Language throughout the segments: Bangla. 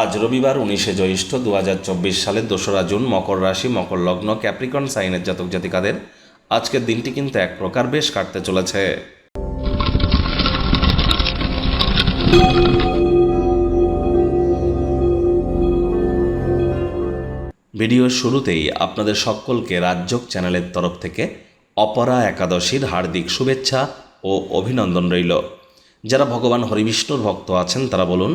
আজ রবিবার উনিশে জ্যৈষ্ঠ দু হাজার চব্বিশ সালের দোসরা জুন মকর রাশি, মকর লগ্ন, ক্যাপ্রিকন, সাইনের জাতক জাতিকাদের আজকের দিনটি কিন্তু এক প্রকার বেশ কাটতে চলেছে। ভিডিওর শুরুতেই আপনাদের সকলকে রাজ্যক চ্যানেলের তরফ থেকে অপরা একাদশীর হার্দিক শুভেচ্ছা ও অভিনন্দন রইল। যারা ভগবান হরিবিষ্ণুর ভক্ত আছেন, তারা বলুন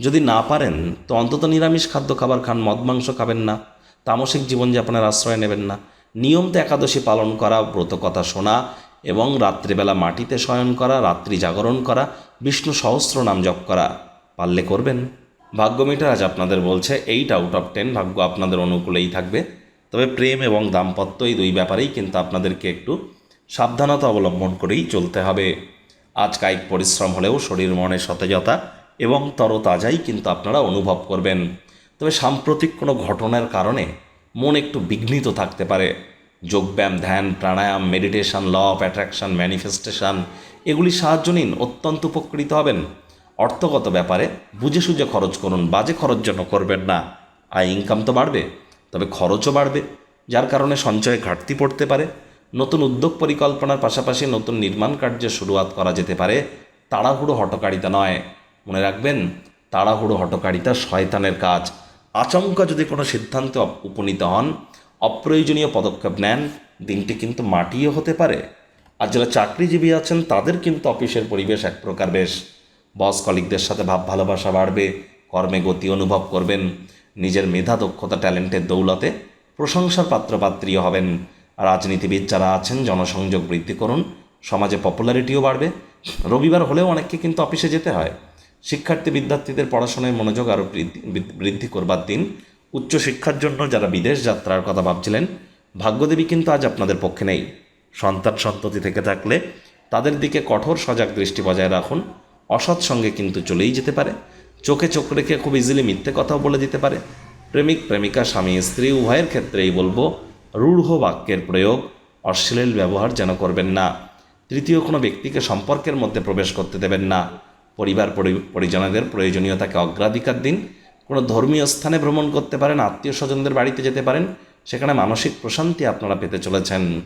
যদি না পারেন, তো অন্তত নিরামিষ খাদ্য খাবার খান, মদ মাংস খাবেন না, তামসিক জীবনযাপনের আশ্রয় নেবেন না। নিয়মিত একাদশী পালন করা, ব্রত কথা শোনা এবং রাত্রিবেলা মাটিতে শয়ন করা, রাত্রি জাগরণ করা, বিষ্ণু সহস্র নাম জপ করা, পারলে করবেন। ভাগ্য মিটার আজ আপনাদের বলছে এইট আউট অফ টেন ভাগ্য আপনাদের অনুকূলেই থাকবে। তবে প্রেম এবং দাম্পত্য এই দুই ব্যাপারেই কিন্তু আপনাদেরকে একটু সাবধানতা অবলম্বন করেই চলতে হবে। আজ কায়িক পরিশ্রম হলেও শরীর মনে সতেজতা এবং তরতাজাই কিন্তু আপনারা অনুভব করবেন। তবে সাম্প্রতিক কোনো ঘটনার কারণে মন একটু বিঘ্নিত থাকতে পারে। যোগব্যায়াম, ধ্যান, প্রাণায়াম, meditation, law of attraction, manifestation, এগুলি সাহায্য নিন, অত্যন্ত উপকৃত হবেন। অর্থগত ব্যাপারে বুঝে সুঝে খরচ করুন, বাজে খরচ যেন করবেন না। আয় ইনকাম তো বাড়বে, তবে খরচও বাড়বে, যার কারণে সঞ্চয়ে ঘাটতি পড়তে পারে। নতুন উদ্যোগ পরিকল্পনার পাশাপাশি নতুন নির্মাণ কার্যের শুরুয়াত করা যেতে পারে। তাড়াহুড়ো হটকারিতা নয়। মনে রাখবেন, তাড়াহুড়ো হটকারিতা শয়তানের কাজ। আচমকা যদি কোনো সিদ্ধান্তে উপনীত হন, অপ্রয়োজনীয় পদক্ষেপ নেন, দিনটি কিন্তু মাটিও হতে পারে। আর যারা চাকরিজীবী আছেন, তাদের কিন্তু অফিসের পরিবেশ এক প্রকার বেশ। বস কলিকদের সাথে ভাব ভালোবাসা বাড়বে, কর্মে গতি অনুভব করবেন, নিজের মেধা, দক্ষতা, ট্যালেন্টের দৌলতে প্রশংসার পাত্রপাত্রীও হবেন। রাজনীতিবিদ যারা আছেন, জনসংযোগ বৃদ্ধি করুন, সমাজে পপুলারিটিও বাড়বে। রবিবার হলেও অনেককে কিন্তু অফিসে যেতে হয়। শিক্ষার্থী বিদ্যার্থীদের পড়াশোনায় মনোযোগ আরও বৃদ্ধি করবার দিন। উচ্চশিক্ষার জন্য যারা বিদেশ যাত্রার কথা ভাবছিলেন, ভাগ্যদেবী কিন্তু আজ আপনাদের পক্ষে নেই। সন্তান সন্ততি থেকে থাকলে তাদের দিকে কঠোর সজাগ দৃষ্টি বজায় রাখুন। অসৎ সঙ্গে কিন্তু চলেই যেতে পারে। চোখে চোখ রেখে খুব ইজিলি মিথ্যে কথাও বলে দিতে পারে। প্রেমিক, প্রেমিকা, স্বামী, স্ত্রী, উভয়ের ক্ষেত্রেই বলব, রূঢ় বাক্যের প্রয়োগ অশ্লীল ব্যবহার যেন করবেন না। তৃতীয় কোনো ব্যক্তিকে সম্পর্কের মধ্যে প্রবেশ করতে দেবেন না। পরিবার পরি- পরিজনদের প্রয়োজনীয়তাকে অগ্রাধিকার দিন। কোনো ধর্মীয় স্থানে ভ্রমণ করতে পারেন, আত্মীয় স্বজনদের বাড়িতে যেতে পারেন, সেখানে মানসিক প্রশান্তি আপনারা পেতে চলেছেন।